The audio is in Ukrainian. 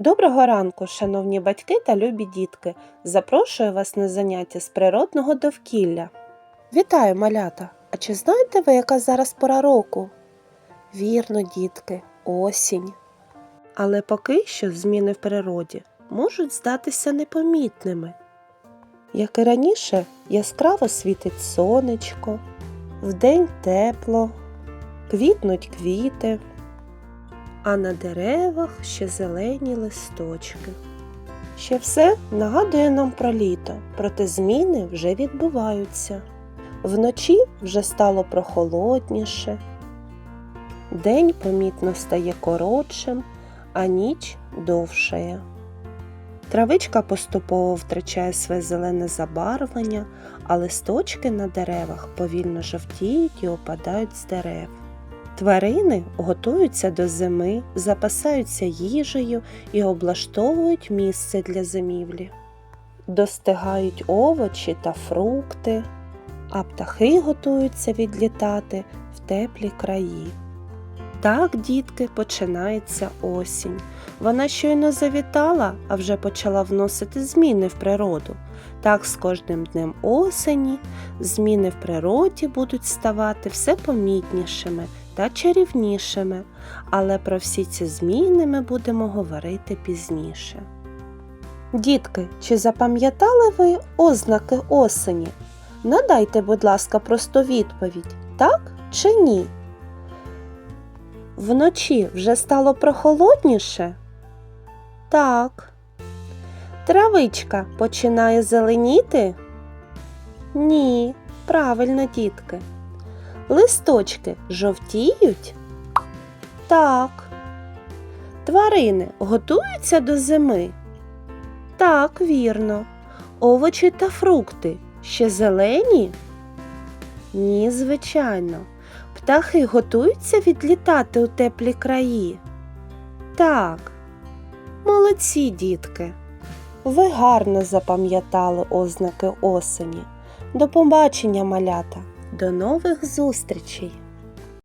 Доброго ранку, шановні батьки та любі дітки. Запрошую вас на заняття з природного довкілля. Вітаю, малята! А чи знаєте ви, яка зараз пора року? Вірно, дітки, осінь. Але поки що зміни в природі можуть здатися непомітними. Як і раніше, яскраво світить сонечко, вдень тепло, квітнуть квіти а на деревах ще зелені листочки. Ще все нагадує нам про літо, проте зміни вже відбуваються. Вночі вже стало прохолодніше, день помітно стає коротшим, а ніч довшає. Травичка поступово втрачає своє зелене забарвлення, а листочки на деревах повільно жовтіють і опадають з дерев. Тварини готуються до зими, запасаються їжею і облаштовують місце для зимівлі. Достигають овочі та фрукти, а птахи готуються відлітати в теплі краї. Так, дітки, починається осінь. Вона щойно завітала, а вже почала вносити зміни в природу. Так з кожним днем осені зміни в природі будуть ставати все помітнішими та чарівнішими, але про всі ці зміни ми будемо говорити пізніше. Дітки, чи запам'ятали ви ознаки осені? Надайте, будь ласка, просту відповідь так чи ні? Вночі вже стало прохолодніше? Так. Травичка починає зеленіти? Ні, правильно, дітки. Листочки жовтіють? Так. Тварини готуються до зими? Так, вірно. Овочі та фрукти ще зелені? Ні, звичайно. Птахи готуються відлітати у теплі краї? Так. Молодці, дітки. Ви гарно запам'ятали ознаки осені. До побачення, малята! До нових зустрічей!